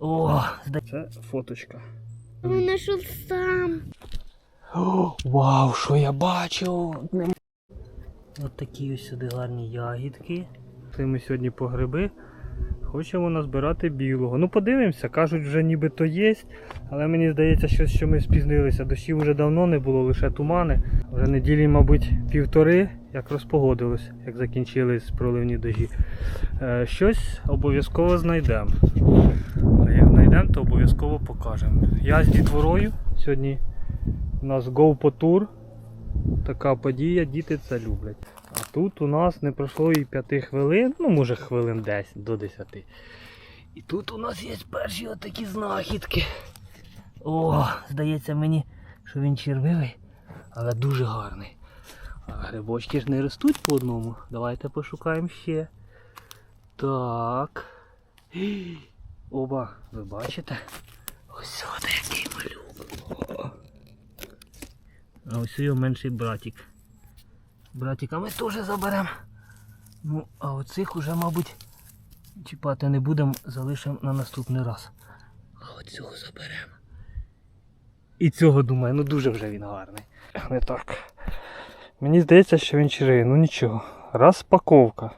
О, це фоточка. Він знайшов сам. О, вау, що я бачив! Ось такі ось сюди гарні ягідки. Це ми сьогодні по гриби. Хочемо назбирати білого. Ну подивимося, кажуть, вже нібито є. Але мені здається, щось, що ми спізнилися. Дощів вже давно не було, лише тумани. Вже неділі, мабуть, півтори, як розпогодилось, як закінчились проливні дожі. Е, щось обов'язково знайдемо. То обов'язково покажемо. Я з дітворою. Сьогодні у нас Go. Така подія, діти це люблять. А тут у нас не пройшло і 5 хвилин, ну може хвилин 10 до 10. І тут у нас є перші отакі знахідки. О, здається мені, що він червивий, але дуже гарний. А грибочки ж не ростуть по одному. Давайте пошукаємо ще. Так. Оба, ви бачите? Ось от який малюк. А ось його менший братик. Братика ми теж заберемо. Ну, а оцих уже, мабуть, чіпати не будемо, залишимо на наступний раз. А оцього заберемо. І цього думаю, ну дуже вже він гарний. Не так. Мені здається, що він чирий, ну нічого. Розпаковка.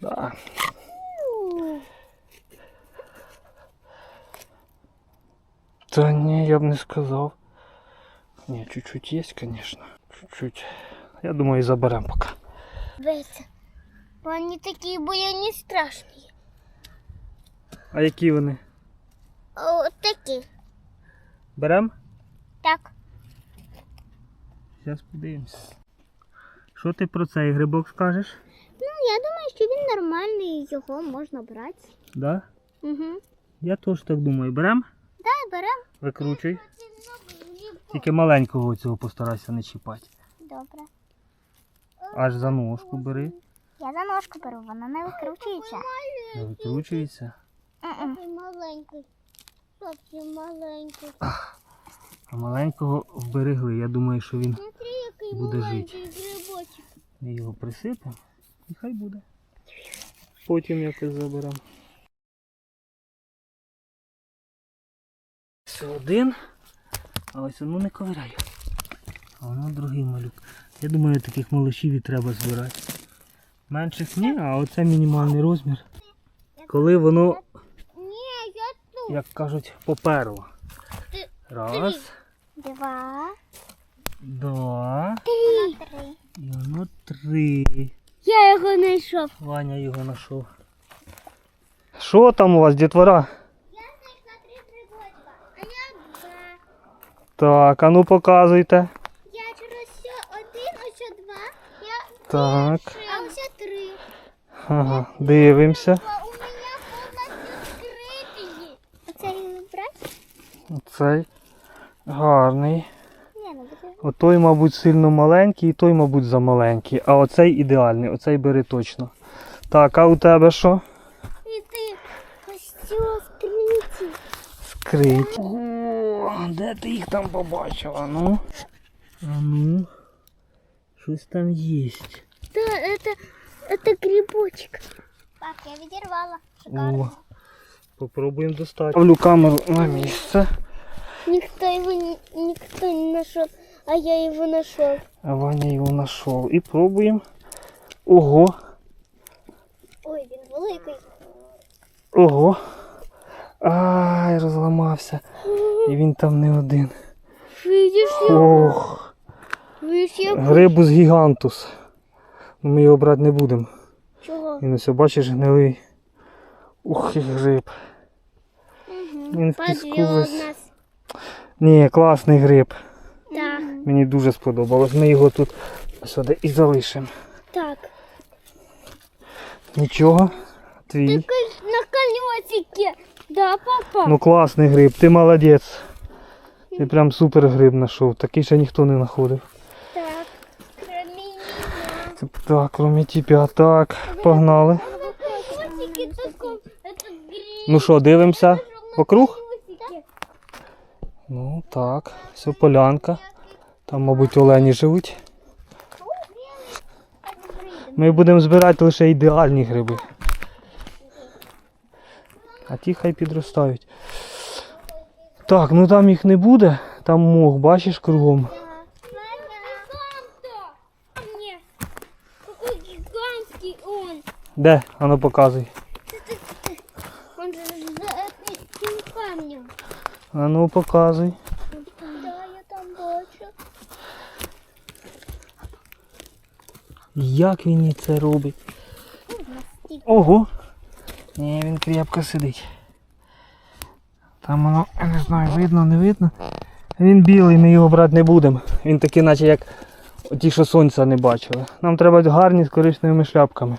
Да. Та ні, я б не сказав. Ні, чуть-чуть є, звісно. Чуть-чуть. Я думаю, і заберемо поки. Дивися. Вони такі були не страшні. А які вони? А от такі. Беремо? Так. Зараз подивимось. Що ти про цей грибок скажеш? Ну, я думаю, що він нормальний, його можна брати. Да? Угу. Я теж так думаю. Беремо? Беремо. Викручуй. Тільки маленького цього постарайся не чіпати. Добре. Аж за ножку бери. Я за ножку беру, вона не викручується. Не викручується. Маленький. Маленький. А маленького вберегли. Я думаю, що він Буде грибочок. ми його присипемо. І хай буде. Потім якось заберемо. Це один. А ось ну не ковиряю. А воно другий малюк. Я думаю, таких малышів і треба збирати. Менших ні, а оце мінімальний розмір. Коли воно, Ні, я тут. як кажуть, поперло. Раз, Два. два, Три. Три. і воно три. Я його знайшов. Ваня його знайшов. Що там у вас, дітвора? Я знайшла три грибочка. А я два. Так, а ну показуйте. Я через все один, ось ще два. Я Так, а ось ще три. ага, дивимося. У мене повністю скриті. Оце його брати? Цей гарний. Ні, не буде. Отой, мабуть, сильно маленький, і той, мабуть, замаленький. А оцей ідеальний, оцей бери точно. Так, а у тебе що? І ти ось цього скриті. Скрить. О, де ти їх там побачила? Ну? А ну. Щось там є. Да, это, это грибочек. Пап, я відірвала. О, попробуємо достати. Ставлю камеру на місце. Ніхто його ні- ніхто не знайшов, а я його знайшов. А Ваня його знайшов. І пробуємо. Ого, Ой, він великий. ого. Ай, розламався. І він там не один. Видиш його? Ох, Видиш його? грибус гігантус. Ми його брати не будемо. Чого? Він ось бачиш гнилий. Ух, і гриб. Він в піску Подвел весь. нас. Ні, класний гриб. Так. Мені дуже сподобалось. Ми його тут сюди і залишимо. Так. Нічого. Твій. Такий на колесике. Да, папа? Ну класний гриб, ти молодець. Ти прям супер гриб знайшов. Такий ще ніхто не знаходив. Так. Кроме Це Так, кроме тебе. Так, погнали. колесики таком. Это гриб. Ну що, дивимося вокруг? Ну так, все полянка. Там, мабуть, олені живуть. Ми будемо збирати лише ідеальні гриби. А ті хай підростають. Так, ну там їх не буде, там мох, бачиш кругом. Де? Ану показуй. Он за этим показуй. Як він це робить? Ого! Ні, він крепко сидить. Там воно, не знаю, видно, не видно. Він білий, ми його брати не будемо. Він такий, наче як ті, що сонця не бачили. Нам треба гарні з коричневими шляпками.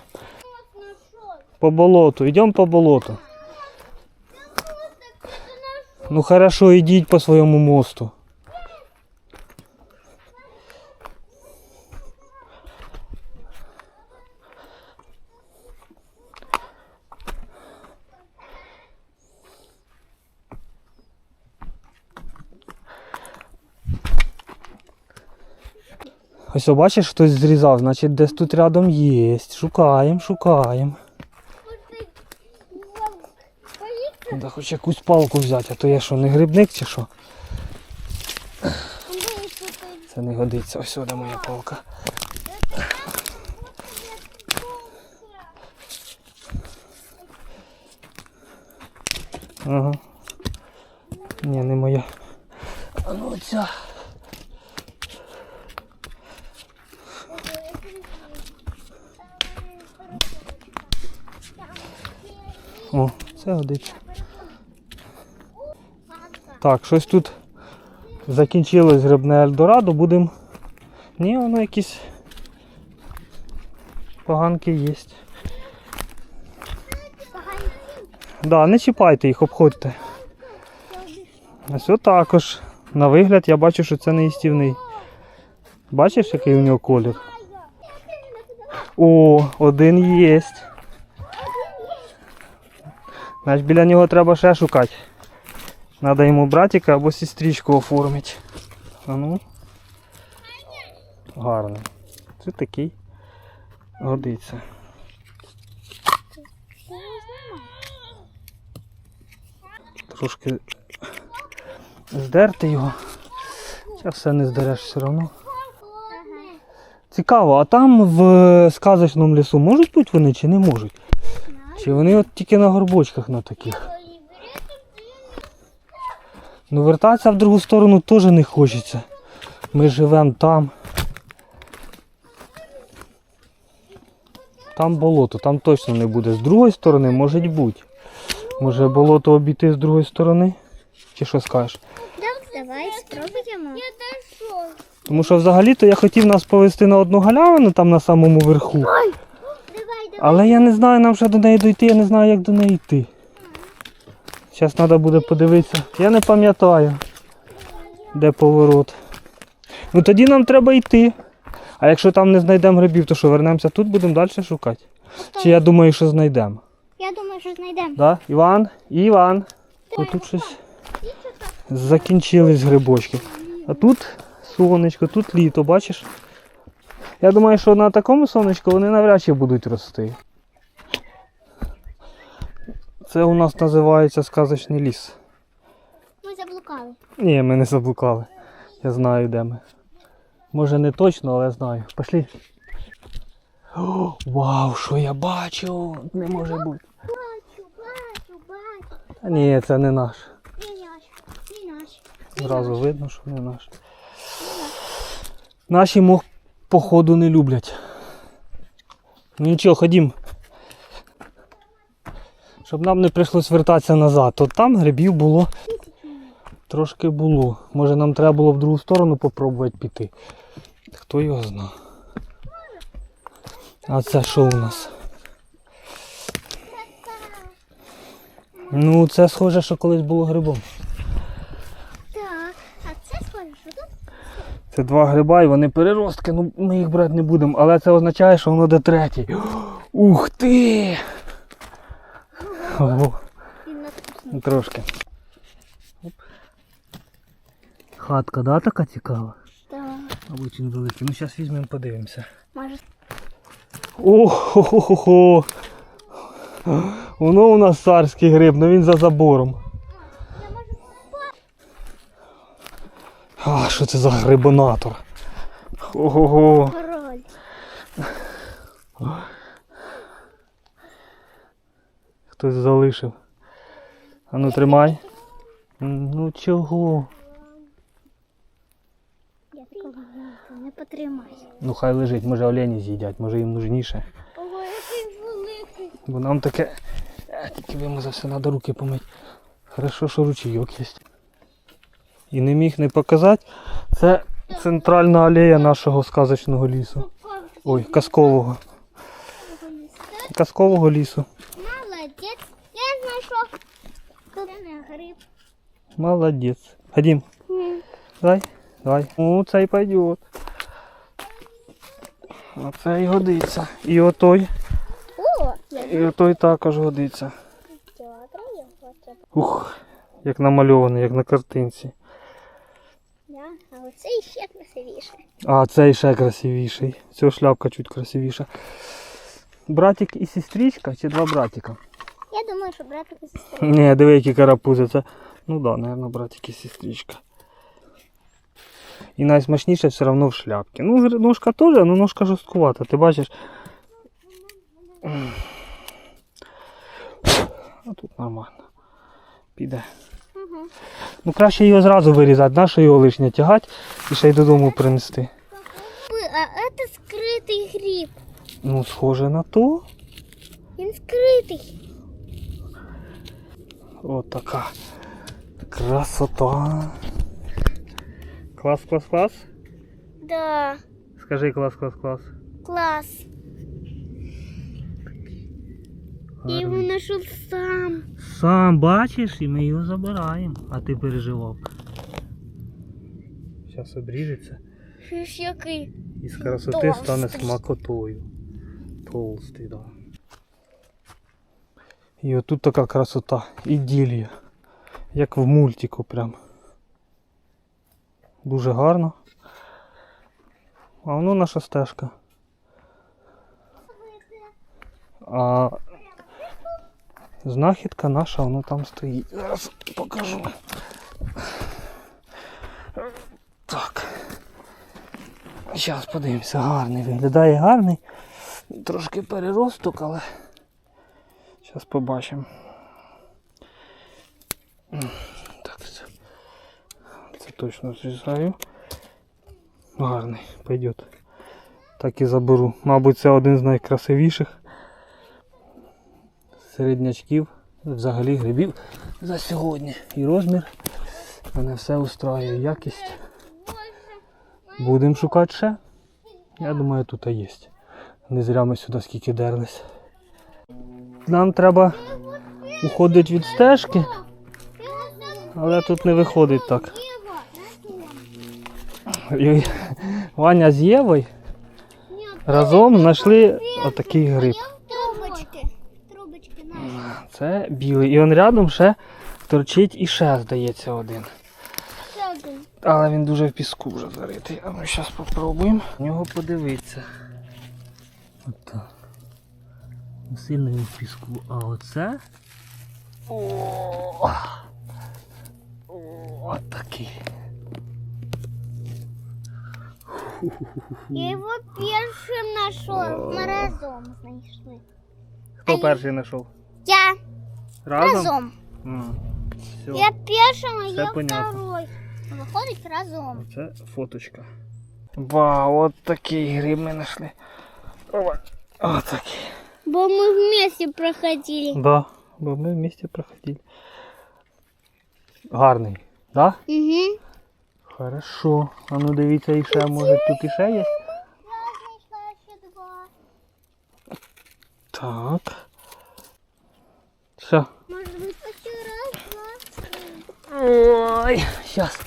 По болоту, йдемо по болоту. Ну хорошо, йдіть по своєму мосту. Ось бачиш, хтось зрізав, значить десь тут рядом є. Шукаємо, шукаємо. Треба хоч якусь палку взяти, а то я що, не грибник чи що? Це не годиться. Ось сюди моя палка. Ага. Ні, не моя. А ну оця. О, це годиться. Так, щось тут закінчилось грибне Ельдорадо, будемо. Ні, воно якісь поганки є. Да, не чіпайте їх, обходьте. Ось також. На вигляд я бачу, що це не їстівний. Бачиш, який у нього колір? О, один є. Значить, біля нього треба ще шукати. Треба йому братика або сестричку оформити. А ну. Гарно. Це такий. Годиться. Трошки здерти його. Зараз все не здереш все одно. Цікаво, а там в сказочному лісу можуть бути вони чи не можуть? Чи вони от тільки на горбочках на таких? Ну вертатися в другу сторону теж не хочеться. Ми живемо там. Там болото, там точно не буде. З другої сторони може бути. Може болото обійти з другої сторони? Чи що скажеш? Давай спробуємо. Тому що взагалі-то я хотів нас повезти на одну галявину там на самому верху. Але я не знаю, нам ще до неї дойти, я не знаю, як до неї йти. Зараз треба буде подивитися. Я не пам'ятаю, де поворот. Ну тоді нам треба йти. А якщо там не знайдемо грибів, то що, вернемося тут, будемо далі шукати? Чи я думаю, що знайдемо? Я думаю, що знайдемо. Да? Іван? Іван. О, тут щось закінчились грибочки. А тут сонечко, тут літо, бачиш? Я думаю, що на такому сонечку вони навряд чи будуть рости. Це у нас називається сказочний ліс. Ми заблукали. Ні, ми не заблукали. Я знаю, де ми. Може не точно, але знаю. Пішли. О, вау, що я бачу! Не може бути. Бачу, бачу, бачу. Та ні, це не наш. Не наш, не наш. Зразу видно, що не наш. Наші мох походу не люблять. Ну нічого, ходім. Щоб нам не прийшлось вертатися назад. То там грибів було. Трошки було. Може нам треба було в другу сторону попробувати піти. Хто його зна. А це що у нас? Ну, це схоже, що колись було грибом. Так, а це схоже, що тут? Це два гриба і вони переростки, ну ми їх брати не будемо, але це означає, що воно де третій. Ух ти! Ого, трошки. Оп. Хатка, да, така цікава? Так. Мабуть, він великий. Ну зараз візьмемо, подивимося. Може, О-хо-хо-хо! Воно у нас царський гриб, але він за забором. А, що це за грибонатор? Ого. Король. Хтось залишив. А ну тримай. Ну чого? Я не потримай. Ну хай лежить, може олені з'їдять, може їм нужніше. Ого, який великий. Бо нам таке. Е, Тільки вимазався, треба руки помити. Хорошо, що ручійок є. І не міг не показати. Це центральна алея нашого сказочного лісу. Ой, казкового. Казкового лісу. Молодець. Я знайшов. Тут не гриб. Молодець. Ходім. Давай, давай. О, цей пойдет. Оцей годиться. І отой. І отой також годиться. Ух, як намальований, як на картинці. Да, а оцей ще красивіше. А цей ще красивіший. Цього шляпка чуть красивіша. Братик і сестричка чи два братика? Я думаю, що братик і сестра. Ні, диви, які карапузи. Це, ну да, наверное, братик і сестричка. І найсмачніше все одно в шляпці. Ну, гри- ножка теж, але ножка жорсткувата, ти бачиш. А тут нормально. Піде. Угу. Ну краще його зразу вирізати, нащо його лишнє тягати і ще й додому принести. А це скритий гриб. Ну, схоже на то. Він скритий. От така красота. Клас, клас, клас. Да, Скажи клас, клас, клас. клас. Я його знайшов сам. Сам бачиш, і ми його забираємо, а ти переживав. Зараз обріжеться ж який? і з красоти Толстий. стане смакотою. Толстий, так. Да. І отут така красота, іділія. Як в мультику прям. Дуже гарно. А воно наша стежка. А знахідка наша, воно там стоїть. Зараз покажу. Так. Зараз подивимося, гарний виглядає гарний. Трошки переросток, але зараз побачимо. Так, це, це точно зрізаю. Гарний, пойдет. Так і заберу. Мабуть, це один з найкрасивіших середнячків, взагалі грибів за сьогодні. І розмір. Мене все устраює, якість. Будемо шукати ще. Я думаю, тут є. Не зря ми сюди скільки дерлись. Нам треба уходити від стежки, але тут не виходить так. Ваня з Євою разом знайшли отакий гриб. Це білий. І он рядом ще торчить і ще, здається, один. Але він дуже в піску вже заритий. А ми зараз спробуємо на нього подивитися. От так. Ну, Сильно він в піску. А оце. О, От такий. Я його першим знайшов. Ми разом знайшли. Хто перший знайшов? Я Разом? разом. Все. Я першим, а Все я понятно. второй. Виходить разом. Це фоточка. Вау, от такий гриб ми знайшли. От такий. Бо ми вместе проходили. Да, бо ми вместе проходили. Гарний, да? Угу. Хорошо. А ну дивіться, і ще може тут іще є. Я знайшла ще два. Так. Все. Може бути раз, два. Ой, зараз.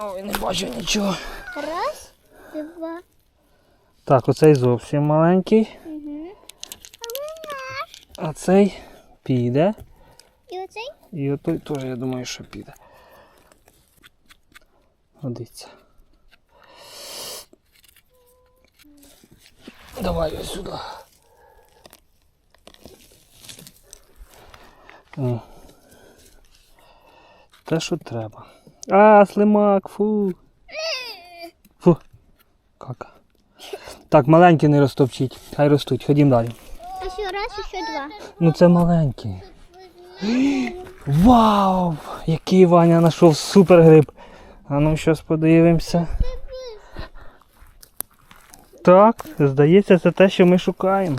Ой, не бачу нічого. Раз, два. Так, оцей зовсім маленький, Угу. А а цей піде. І оцей? І отой теж, я думаю, що піде. Годиться. Давай ось сюди. О. Те, що треба. А, слимак, фу. Фу. Кака. Так, маленькі не розтопчіть. Хай ростуть. Ходім далі. А ще раз, і ще два. Ну це маленькі. Вау! Який Ваня знайшов супер гриб. А ну щось подивимося. Так, здається, це те, що ми шукаємо.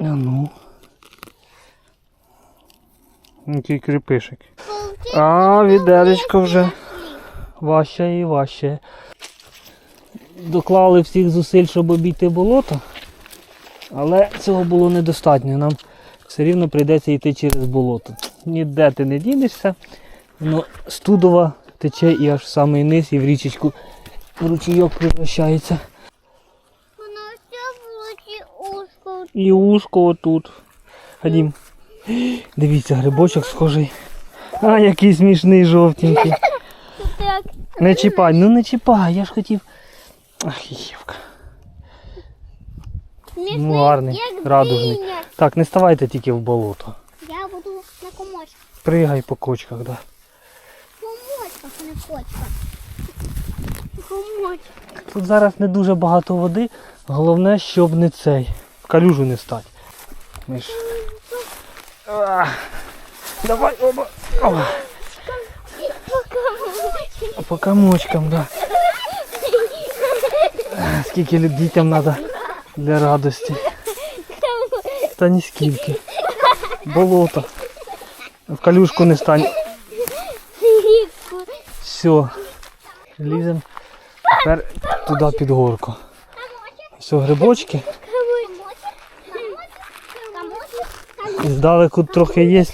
А ну. Який кріпишик. А, відеречко вже важче і важче. Доклали всіх зусиль, щоб обійти болото. Але цього було недостатньо. Нам все рівно прийдеться йти через болото. Ніде ти не дінешся. Воно студова тече і аж в самий низ, і в річечку в ручійок превращається. Воно все було ушко. І ушко отут. Ходім. Дивіться, грибочок схожий. А, який смішний жовтенький. Не чіпай, ну не чіпай, я ж хотів. Ах, Євка. Ну, гарний, радужний. Так, не ставайте тільки в болото. Я буду на комочках. Пригай по кочках, так. да. Комочках, не кочках. Комочках. Тут зараз не дуже багато води, головне, щоб не цей. В калюжу не стать. Ми ж... А, Давай, оба. О, по комочкам, да. Скільки дітям треба для радості. Та ні скільки. Болото. В калюшку не стань. Все. Лізем тепер туди під горку. Все, грибочки. І здалеку трохи є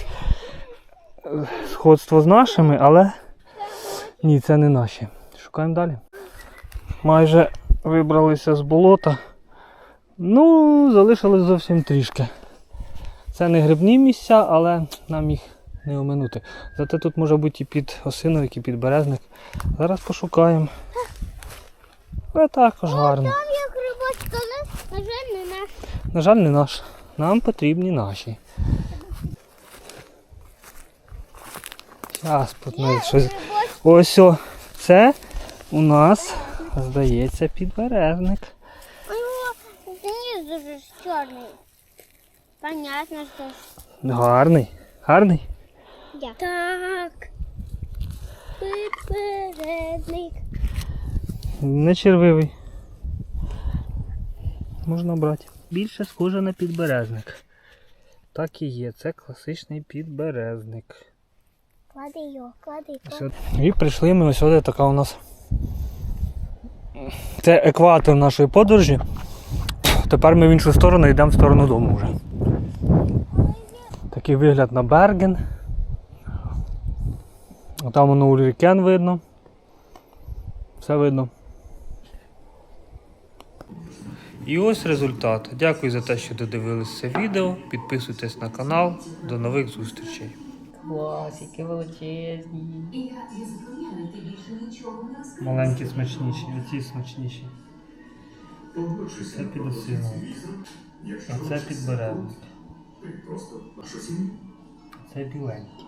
сходство з нашими, але ні, це не наші. Шукаємо далі. Майже вибралися з болота. Ну, залишилось зовсім трішки. Це не грибні місця, але нам їх не оминути. Зате тут може бути і під осиновик, і під березник. Зараз пошукаємо. Але також гарно. Там є грибочка, але, на жаль, не наш. На жаль, не наш. Нам потрібні наші. Зараз щось. Ось о, це у нас, здається, підберезник. Знизу ж чорний. Понятно, що. Гарний. Гарний. Я. Так. Підпередник. Не червивий. Можна брати. Більше схоже на підберезник. Так і є. Це класичний підберезник. Клади його, клади, клади. І прийшли ми ось сюди така у нас. Це екватор нашої подорожі. Тепер ми в іншу сторону йдемо в сторону дому вже. Такий вигляд на Берген. А Там воно Ульрікен видно. Все видно. І ось результат. Дякую за те, що додивилися це відео. Підписуйтесь на канал. До нових зустрічей. Класики величезні. Маленькі смачніші, оці смачніші. Це підосиновик. А це підберезник. Це біленький.